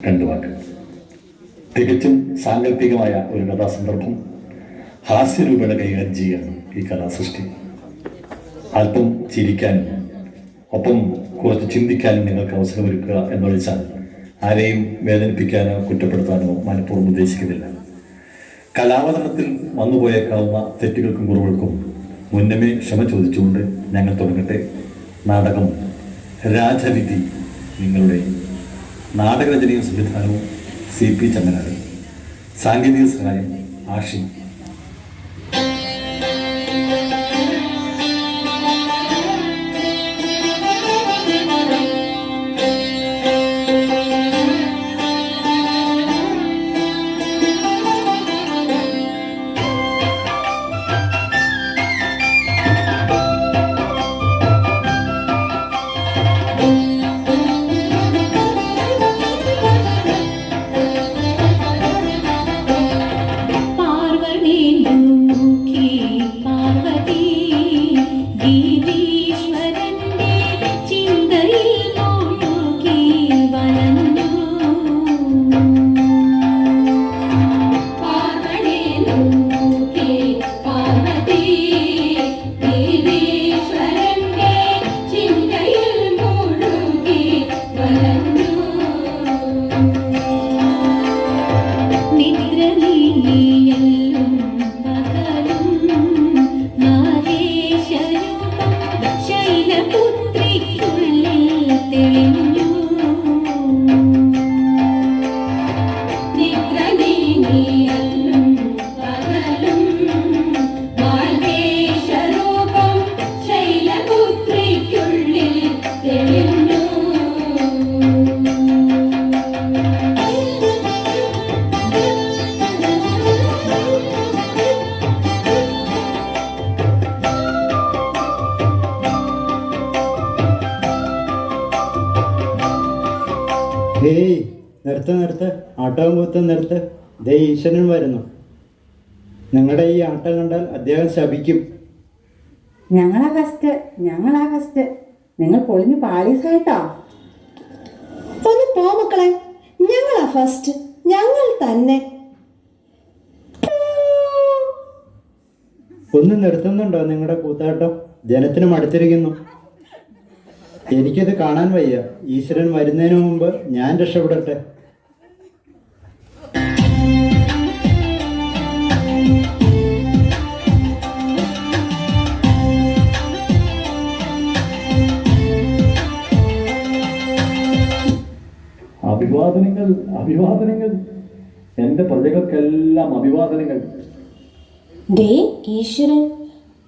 രണ്ടു തികച്ചും സാങ്കല്പികമായ ഒരു കഥാസന്ദർഭം ഹാസ്യരൂപേണ കൈകാര്യം ചെയ്യുകയാണ് ഈ കലാസൃഷ്ടി അല്പം ചിരിക്കാനും ഒപ്പം കുറച്ച് ചിന്തിക്കാനും നിങ്ങൾക്ക് അവസരമൊരുക്കുക എന്നൊഴിച്ചാൽ ആരെയും വേദനിപ്പിക്കാനോ കുറ്റപ്പെടുത്താനോ മനഃപൂർവം ഉദ്ദേശിക്കുന്നില്ല. കലാവതരണത്തിൽ വന്നുപോയേക്കാവുന്ന തെറ്റുകൾക്കും കുറവുകൾക്കും മുന്നമേ ക്ഷമ ചോദിച്ചുകൊണ്ട് ഞങ്ങൾ തുടങ്ങട്ടെ. നാടകം രാജവിധി നിങ്ങളുടെ നാടകരചനയും സംവിധാനവും സി പി ചന്ദനാഥൻ സാങ്കേതിക സഹായം ആഷി കൂത്തും നിർത്ത് ദേ ഈശ്വരൻ വരുന്നു. നിങ്ങളുടെ ഈ ആട്ടം കണ്ടാൽ അദ്ദേഹം ശപിക്കും. ഞങ്ങളാ ഫസ്റ്റ് ഞങ്ങളാ ഫസ്റ്റ് നിങ്ങൾ പൊളിഞ്ഞ് പാളീസായിട്ടോ ഒന്ന് പോ മക്കളെ. ഞങ്ങളാ ഫസ്റ്റ് ഞങ്ങൾ തന്നെ. ഒന്ന് നിർത്തുന്നുണ്ടോ നിങ്ങളുടെ കൂത്താട്ടം? ജനത്തിന് മടുത്തിരിക്കുന്നു. എനിക്കത് കാണാൻ വയ്യ. ഈശ്വരൻ വരുന്നതിന് മുമ്പ് ഞാൻ രക്ഷപ്പെടട്ടെ. അഭിവാദനങ്ങൾ അഭിവാദനങ്ങൾ. എന്റെ പ്രജകൾക്കെല്ലാം അഭിവാദനങ്ങൾ. ദേ ഈശ്വരൻ.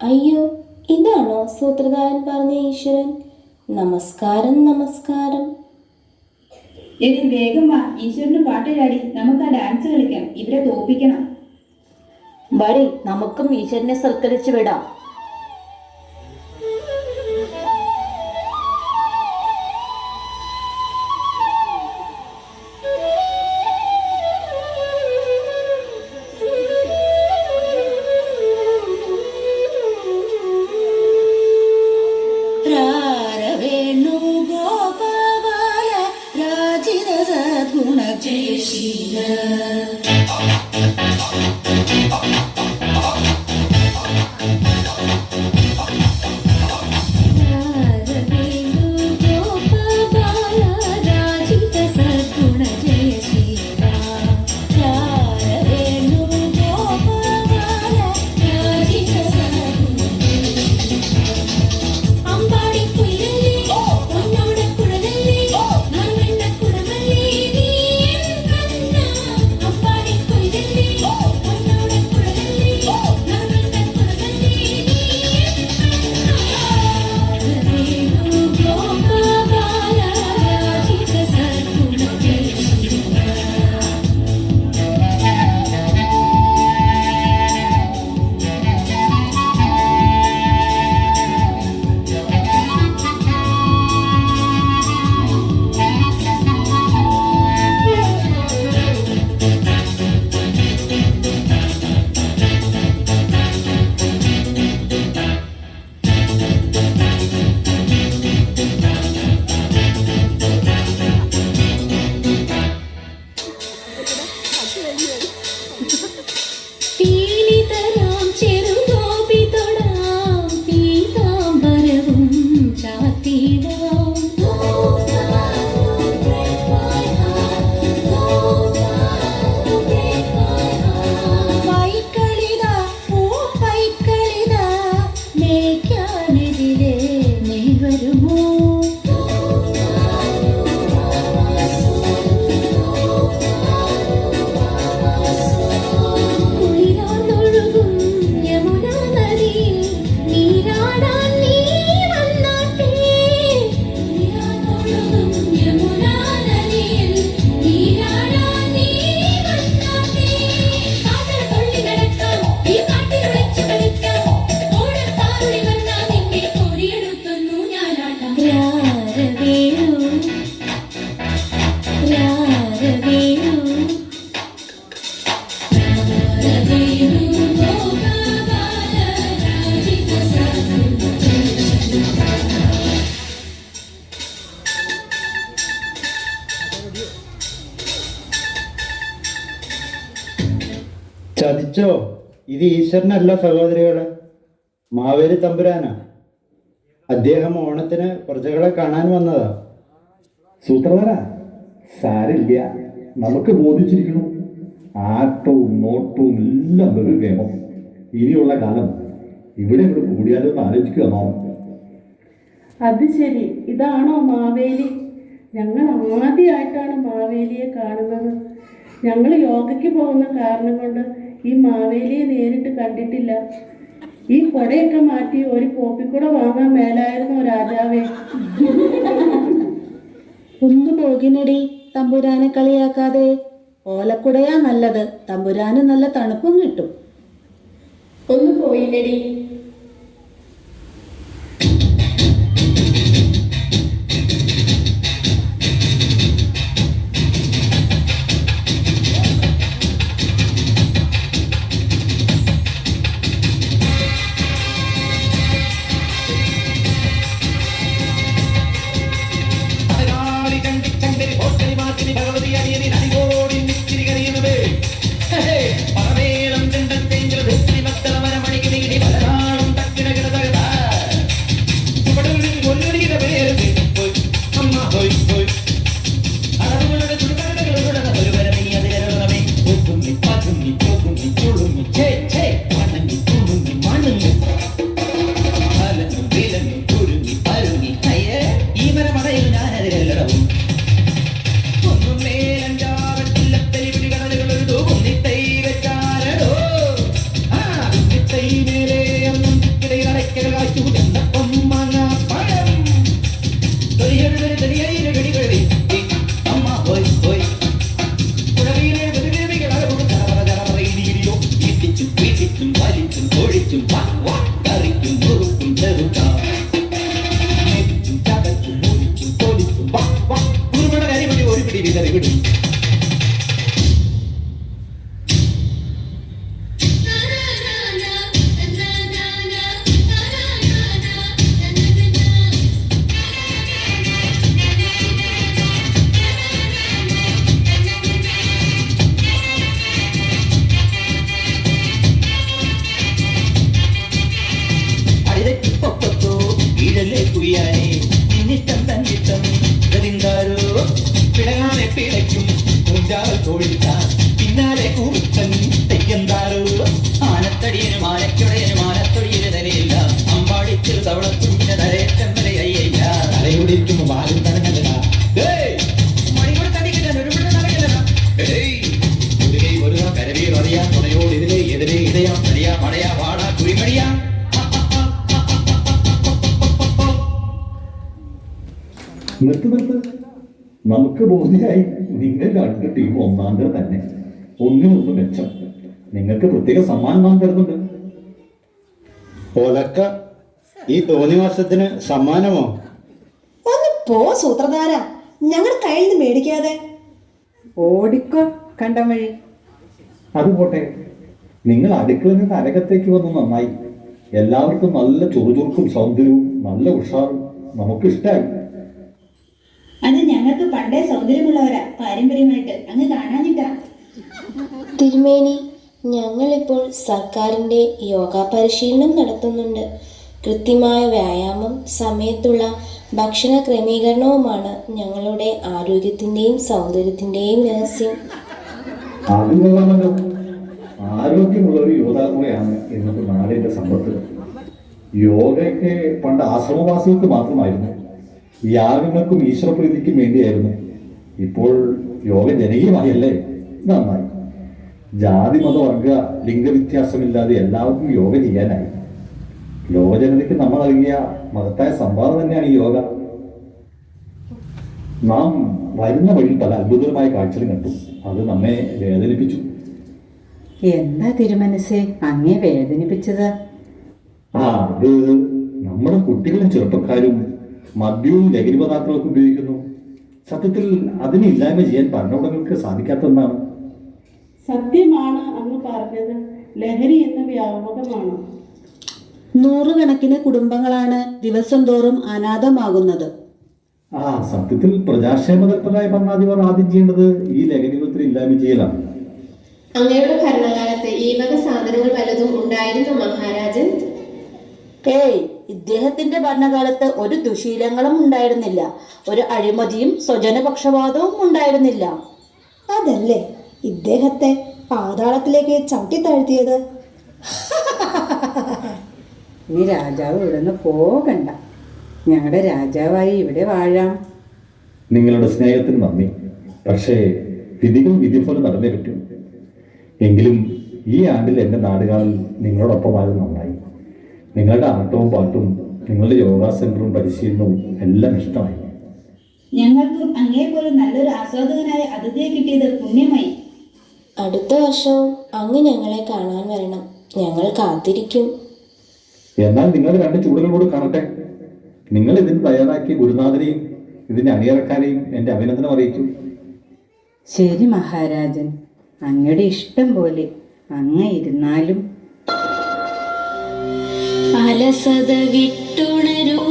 അയ്യോ ഇതാണോ സൂത്രധാരൻ പറഞ്ഞ ഈശ്വരൻ? നമസ്കാരം നമസ്കാരം. എടി വേഗം വാ ഈശ്വരന് പാട്ട് ചാടി നമുക്ക് ആ ഡാൻസ് കളിക്കാം. ഇവരെ തോപ്പിക്കണം. വഴി നമുക്കും ഈശ്വരനെ സൽക്കരിച്ചു വിടാം. ഇത് ഈശ്വരനല്ല സഹോദരികളെ. മാവേലി തമ്പുരാനാ. അദ്ദേഹം ഓണത്തിന് പ്രജകളെ കാണാൻ വന്നതാ. സൂത്രധാര സാരില്ല. നമുക്ക് ബോധിച്ചിരിക്കണം. ആട്ടവും നോട്ടവും എല്ലാം ഒരു കേമം. ഇനിയുള്ള കാലം ഇവിടെ ഇവിടെ കൂടിയാലോ എന്ന് ആലോചിക്കുകയാണോ അത് ശരി. ഇതാണോ മാവേലി? ഞങ്ങൾ ആദ്യമായിട്ടാണ് മാവേലിയെ കാണുന്നത്. ഞങ്ങൾ യോഗയ്ക്ക് പോകുന്ന കാരണം കൊണ്ട് ഈ മാവേലിയെ നേരിട്ട് കണ്ടിട്ടില്ല. ഈ കൊടയൊക്കെ മാറ്റി ഒരു പോപ്പിക്കുട വാങ്ങാൻ മേലായിരുന്നു രാജാവേ. ഒന്ന് പോകിനടി തമ്പുരാനെ കളിയാക്കാതെ. ഓലക്കുടയാ നല്ലത് തമ്പുരാന് നല്ല തണുപ്പും കിട്ടും. ഒന്ന് പോയില്ലടി hoje ബോധ്യമായി നിങ്ങൾ രണ്ട് ടീം ഒന്നാം തരം തന്നെ. ഒന്നിനൊന്ന് മെച്ചം. നിങ്ങൾക്ക് പ്രത്യേക സമ്മാനം നാം തരുന്നുണ്ട്. ഒലക്ക ഈ തോന്നി മാസത്തിന് സമ്മാനമോ? ഒന്ന് പോ സൂത്രധാര. ഞങ്ങൾ കയ്യിൽ നിന്ന് മേടിക്കാതെ. ഓടിക്കോ കണ്ടം വഴി അത് പോട്ടെ. നിങ്ങൾ അടുക്കളയിൽ നിന്ന് അരകത്തേക്ക് വന്ന് നന്നായി. എല്ലാവർക്കും നല്ല ചുറുചുറുക്കും സൗന്ദര്യവും നല്ല ഉഷാറും നമുക്ക് ഇഷ്ടമായി അത് ഞങ്ങൾക്ക് പണ്ടേ സൗന്ദര്യമുള്ളവരാ പാരമ്പര്യമായിട്ട്. അങ്ങ് കാണാനിട്ടാ തിരുമേനി ഞങ്ങളിപ്പോൾ സർക്കാരിന്റെ യോഗ പരിശീലനം നടത്തുന്നുണ്ട്. കൃത്യമായ വ്യായാമം സമയത്തുള്ള ഭക്ഷണ ക്രമീകരണവുമാണ് ഞങ്ങളുടെ ആരോഗ്യത്തിന്റെയും സൗന്ദര്യത്തിന്റെയും രഹസ്യം. ആരോഗ്യമുള്ള ഒരു യുവതലമുറയാണ് ഇന്നത്തെ നാടിന്റെ സമ്പത്ത്. യോഗയ്ക്ക് പണ്ട് ആശ്രമവാസികൾക്ക് മാത്രമായിരുന്നു. യാഗങ്ങൾക്കും ഈശ്വരപ്രീതിക്കും വേണ്ടിയായിരുന്നു. ഇപ്പോൾ യോഗ ജനകീയമായല്ലേ നന്നായി. ജാതി മതവർഗ ലിംഗവ്യത്യാസമില്ലാതെ എല്ലാവർക്കും യോഗ ചെയ്യാനായി. ലോകജനതയ്ക്ക് നമ്മൾ നൽകിയ മഹത്തായ സംഭാവന തന്നെയാണ് ഈ യോഗ. നാം വരുന്ന വഴി പല അത്ഭുതകരമായ കാഴ്ചകൾ കണ്ടു. അത് നമ്മെ വേദനിപ്പിച്ചു. എന്താ തിരുമനസെ അങ്ങേ വേദനിപ്പിച്ചത്? ആ അത് നമ്മുടെ കുട്ടികളും ചെറുപ്പക്കാരും മദ്യവും ലഹരി പദാർത്ഥങ്ങളൊക്കെ ഉപയോഗിക്കുന്നു. സത്യത്തിൽ അതിനെ ഇല്ലായ്മ ചെയ്യാൻ ഭരണകൂടങ്ങൾക്ക് സാധിക്കാത്തതെന്നാണ് സത്യമാണ് അങ്ങ് പറഞ്ഞത്. ലഹരി എന്ന വ്യാപകമാണ് നൂറുകണക്കിന് കുടുംബങ്ങളാണ് ദിവസം തോറും അനാഥമാകുന്നത്. ആ സത്യത്തിൽ പ്രജാക്ഷേമ തൽപരരായ ഭരണാധിപർ ആദ്യം ചെയ്യേണ്ടത് ഈ ലഹരി വിപത്തിനെ ഇല്ലായ്മ ചെയ്യലാണ്. അങ്ങയുടെ ഭരണകാലത്ത് ഈ വക സാധനങ്ങൾ പലതും ഉണ്ടായിരുന്നു മഹാരാജൻ ഏയ് ഇദ്ദേഹത്തിന്റെ ഭരണകാലത്ത് ഒരു ദുശീലങ്ങളും ഉണ്ടായിരുന്നില്ല. ഒരു അഴിമതിയും സ്വജനപക്ഷപാതവും ഉണ്ടായിരുന്നില്ല. അതല്ലേ? ഇദ്ദേഹത്തെ പാതാളത്തിലേക്ക് ചവിട്ടി താഴ്ത്തിയത്. ഇനി രാജാവ് ഇവിടുന്ന് പോകണ്ട. ഞങ്ങളുടെ രാജാവായി ഇവിടെ വാഴാം. നിങ്ങളുടെ സ്നേഹത്തിന് നന്ദി. പക്ഷേ വിധികൾ വിധി പോലെ നടന്നേ പറ്റൂ. എങ്കിലും ഈ ആണ്ടിൽ എന്റെ നാടുകാളിൽ നിങ്ങളോടൊപ്പമായത് നന്നായി. നിങ്ങളുടെ ആട്ടവും പാട്ടും നിങ്ങളുടെ യോഗാ സെന്ററും പരിശീലനവും എല്ലാം ഇഷ്ടമായി. ഞങ്ങൾക്കും അങ്ങേപോലെ നല്ലൊരു ആസ്വാദകനായ അതിഥിയെ കിട്ടിയത് പുണ്യമായി. അടുത്ത വർഷവും അങ്ങ് ഞങ്ങളെ കാണാൻ വരണം. ഞങ്ങൾ കാത്തിരിക്കും. എന്നാൽ നിങ്ങൾ രണ്ട് ചൂടുകളോട് കാണട്ടെ. നിങ്ങൾ ഇതിന് തയ്യാറാക്കിയ ഗുരുനാഥനെയും ഇതിന്റെ അണിയറക്കാരെയും എന്റെ അഭിനന്ദനം അറിയിച്ചു. ശരി മഹാരാജൻ. അങ്ങയുടെ ഇഷ്ടം പോലെ അങ്ങ് ഇരുന്നാലും അലസത വിട്ടുണരൂ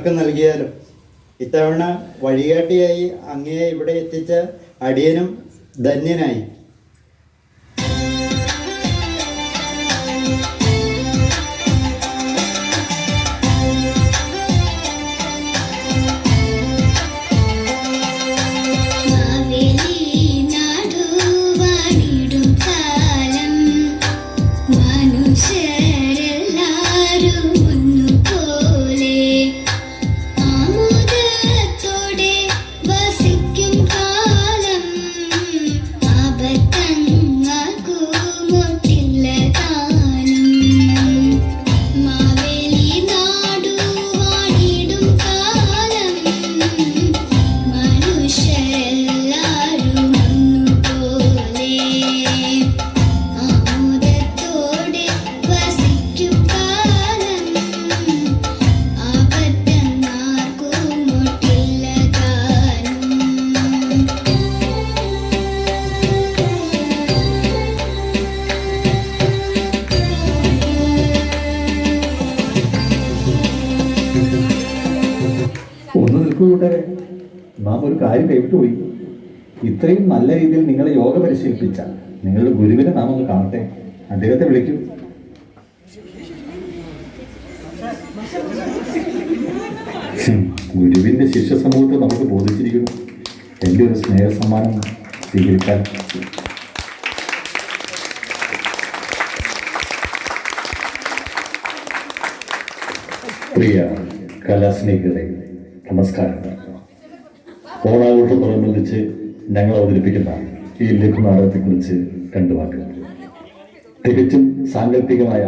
ഇവർക്ക് നൽകിയാലും ഇത്തവണ വഴികാട്ടിയായി അങ്ങയെ ഇവിടെ എത്തിച്ച അടിയനും ധന്യനായി. ഇത്രയും നല്ല രീതിയിൽ നിങ്ങളെ യോഗ പരിശീലിപ്പിച്ച നിങ്ങളുടെ ഗുരുവിനെ നാം ഒന്ന് കാണട്ടെ? അദ്ദേഹത്തെ വിളിക്കൂ. ഗുരുവിന്റെ ശിഷ്യ സമൂഹത്തെ നമുക്ക് ബോധിച്ചിരിക്കുന്നു. എന്റെ ഒരു സ്നേഹ സമ്മാനം സ്വീകരിക്കാൻ. പ്രിയ കലാസ്നേഹികളെ നമസ്കാരം. ഓണാഘോഷത്തോടനുബന്ധിച്ച് ഞങ്ങൾ അവതരിപ്പിക്കുന്ന ഈ ലഘുനാടകത്തെക്കുറിച്ച് രണ്ടു വാക്ക് തികച്ചും സാങ്കല്പികമായ